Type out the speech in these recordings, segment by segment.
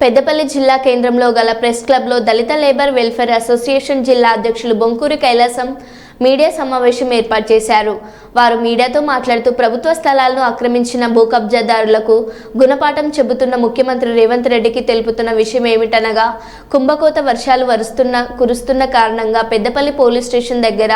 పెద్దపల్లి జిల్లా కేంద్రంలో గల ప్రెస్ క్లబ్లో దళిత లేబర్ వెల్ఫేర్ అసోసియేషన్ జిల్లా అధ్యక్షులు బొంకూరి కైలాసం మీడియా సమావేశం ఏర్పాటు చేశారు. వారు మీడియాతో మాట్లాడుతూ ప్రభుత్వ స్థలాలను ఆక్రమించిన భూ కబ్జాదారులకు గుణపాఠం చెబుతున్న ముఖ్యమంత్రి రేవంత్ రెడ్డికి తెలుపుతున్న విషయం ఏమిటనగా కుంభకోత వర్షాలు వరుస్తున్న కురుస్తున్న కారణంగా పెద్దపల్లి పోలీస్ స్టేషన్ దగ్గర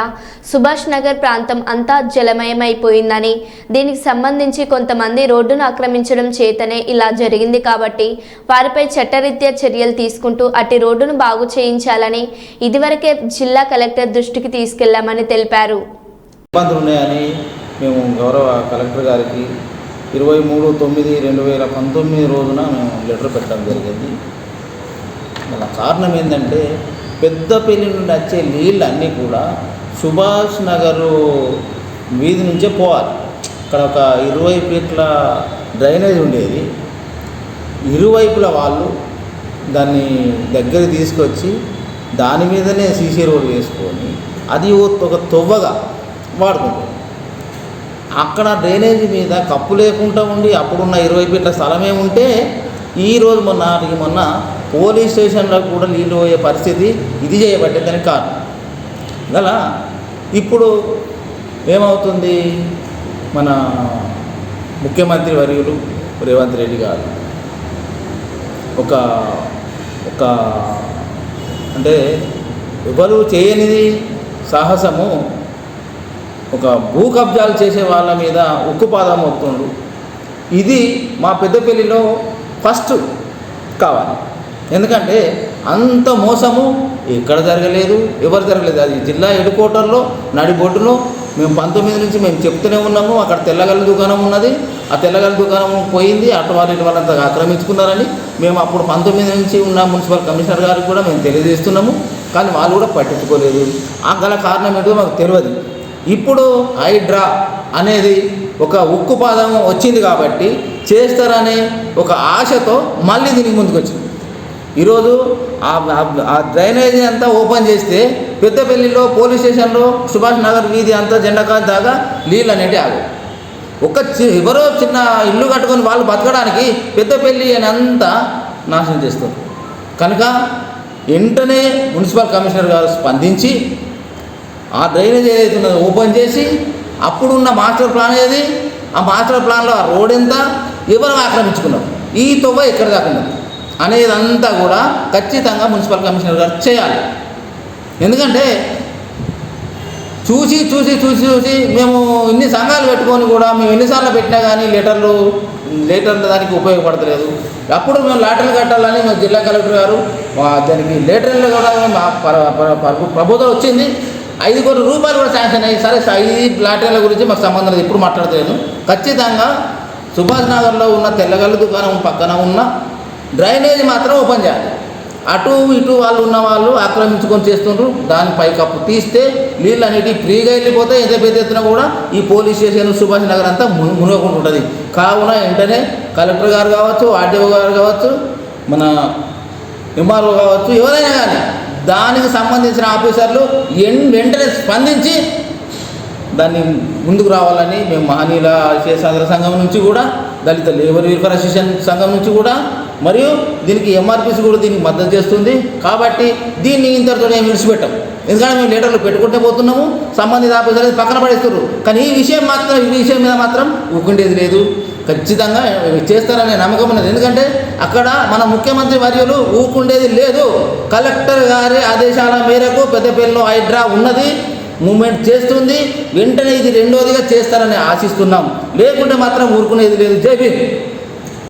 సుభాష్ నగర్ ప్రాంతం అంతా జలమయమైపోయిందని దీనికి సంబంధించి కొంతమంది రోడ్డును ఆక్రమించడం చేతనే ఇలా జరిగింది కాబట్టి వారిపై చట్టరీత్యా చర్యలు తీసుకుంటూ అట్టి రోడ్డును బాగు చేయించాలని ఇదివరకే జిల్లా కలెక్టర్ దృష్టికి తీసుకెళ్ళామని తెలిపారు. ఇబ్బందులు ఉన్నాయని మేము గౌరవ కలెక్టర్ గారికి ఇరవై మూడు తొమ్మిది రెండు వేల పంతొమ్మిది రోజున మేము లెటర్ పెట్టడం జరిగింది. గల కారణం ఏంటంటే పెద్దపల్లి నుండి వచ్చే నీళ్ళు అన్నీ కూడా సుభాష్ నగర్ వీధి నుంచే పోవాలి. ఇక్కడ ఒక ఇరవై ఫీట్ల డ్రైనేజ్ ఉండేది. ఇరువైపుల వాళ్ళు దాన్ని దగ్గర తీసుకొచ్చి దాని మీదనే సీసీ రోడ్ వేసుకొని అది ఒక తొవ్వగా వాడుతుంది అక్కడ డ్రైనేజీ మీద కప్పు లేకుండా ఉండి అప్పుడున్న ఇరవై ఫీట్ల స్థలమే ఉంటే ఈరోజు మొన్న నాటికి మొన్న పోలీస్ స్టేషన్లో కూడా నీళ్ళు పోయే పరిస్థితి ఇది చేయబడ్డదని కారణం గల ఇప్పుడు ఏమవుతుంది? మన ముఖ్యమంత్రి వర్యులు రేవంత్ రెడ్డి గారు ఒక ఒక అంటే ఎవరు చేయనిది సాహసము ఒక భూ కబ్జాలు చేసే వాళ్ళ మీద ఉక్కుపాదం అవుతుండు ఇది మా పెద్దపల్లిలో ఫస్ట్ కావాలి. ఎందుకంటే అంత మోసము ఎక్కడ జరగలేదు ఎవరు జరగలేదు. అది జిల్లా హెడ్ క్వార్టర్లో నడిబొడ్డులో మేము పంతొమ్మిది నుంచి మేము చెప్తూనే ఉన్నాము అక్కడ తెల్లగల దుకాణం ఉన్నది. ఆ తెల్లగల దుకాణం పోయింది అటు వాళ్ళు వాళ్ళంతా ఆక్రమించుకున్నారని మేము అప్పుడు పంతొమ్మిది నుంచి ఉన్న మున్సిపల్ కమిషనర్ గారికి కూడా మేము తెలియజేస్తున్నాము కానీ వాళ్ళు కూడా పట్టించుకోలేదు. ఆ గల కారణం ఏంటో మాకు తెలియదు. ఇప్పుడు హైడ్రా అనేది ఒక ఉక్కుపాదం వచ్చింది కాబట్టి చేస్తారనే ఒక ఆశతో మళ్ళీ దీనికి ముందుకు వచ్చింది ఈరోజు ఆ ఆ- డ్రైనేజీ అంతా ఓపెన్ చేస్తే పెద్దపల్లిలో పోలీస్ స్టేషన్లో సుభాష్ నగర్ వీధి అంతా జెండకాయ దాకా నీళ్ళు అనేవి ఆగు ఒక చి- ఎవరో చిన్న ఇల్లు కట్టుకొని వాళ్ళు బతకడానికి పెద్దపల్లి అని అంతా నాశనం చేస్తారు. కనుక వెంటనే మున్సిపల్ కమిషనర్ గారు స్పందించి ఆ డ్రైనేజ్ ఏదైతే ఉన్నదో ఓపెన్ చేసి అప్పుడున్న మాస్టర్ ప్లాన్ ఏది? ఆ మాస్టర్ ప్లాన్లో ఆ రోడ్ ఎంత? ఎవరు ఆక్రమించుకున్నారు? ఈ తొవ్వ ఎక్కడ దాకా అనేదంతా కూడా ఖచ్చితంగా మున్సిపల్ కమిషనర్ గారు చేయాలి. ఎందుకంటే చూసి చూసి చూసి చూసి మేము ఇన్ని సంఘాలు పెట్టుకొని కూడా మేము ఎన్నిసార్లు పెట్టినా కానీ లెటర్లు లెటర్లు దానికి ఉపయోగపడతలేదు. అప్పుడు మేము లాటర్లు కట్టాలని మా జిల్లా కలెక్టర్ గారు దానికి లెటర్లు కూడా మా ప్రభుత్వం వచ్చింది. ఐదు కోట్ల రూపాయలు కూడా శాంక్షన్ అయ్యి సరే ఐదు లాటరీల గురించి మాకు సంబంధం లేదు ఇప్పుడు మాట్లాడలేదు ఖచ్చితంగా సుభాష్ నగర్లో ఉన్న తెల్లగల్లు దుకాణం పక్కన ఉన్న డ్రైనేజ్ మాత్రం ఓపెన్ చేయాలి. అటు ఇటు వాళ్ళు ఉన్న వాళ్ళు ఆక్రమించుకొని చేస్తుండ్రు దాని పైకప్పు తీస్తే నీళ్ళు అనేటివి ఫ్రీగా వెళ్ళిపోతే ఎంత పెద్ద ఎత్తున కూడా ఈ పోలీస్ స్టేషన్ సుభాష్ నగర్ అంతా మును మునుగుకుంటుంటుంది కావున వెంటనే కలెక్టర్ గారు కావచ్చు ఆర్డీఓ గారు కావచ్చు మన ఎంఆర్ఓ కావచ్చు ఎవరైనా కానీ దానికి సంబంధించిన ఆఫీసర్లు ఎన్ వెంటనే స్పందించి దాన్ని ముందుకు రావాలని మేము మహనీయుల శేషాంధ్ర సంఘం నుంచి కూడా దళిత లేబర్ వెల్ఫేర్ అసోసియేషన్ సంఘం నుంచి కూడా మరియు దీనికి ఎంఆర్పిసి కూడా దీనికి మద్దతు చేస్తుంది. కాబట్టి దీన్ని ఇంతటితో మేము విడిచిపెట్టాం. ఎందుకంటే మేము లీటర్లు పెట్టుకుంటే పోతున్నాము సంబంధిత ఆఫీసర్ అనేది పక్కన పడేస్తున్నారు. కానీ ఈ విషయం మాత్రం ఈ విషయం మీద మాత్రం ఊకుండేది లేదు. ఖచ్చితంగా చేస్తారనే నమ్మకం ఉన్నది. ఎందుకంటే అక్కడ మన ముఖ్యమంత్రి వర్యులు ఊకుండేది లేదు. కలెక్టర్ గారి ఆదేశాల మేరకు పెద్దపల్లిలో హైడ్రా ఉన్నది మూమెంట్ చేస్తుంది. వెంటనే ఇది రెండోదిగా చేస్తారని ఆశిస్తున్నాం. లేకుంటే మాత్రం ఊరుకునేది లేదు. జై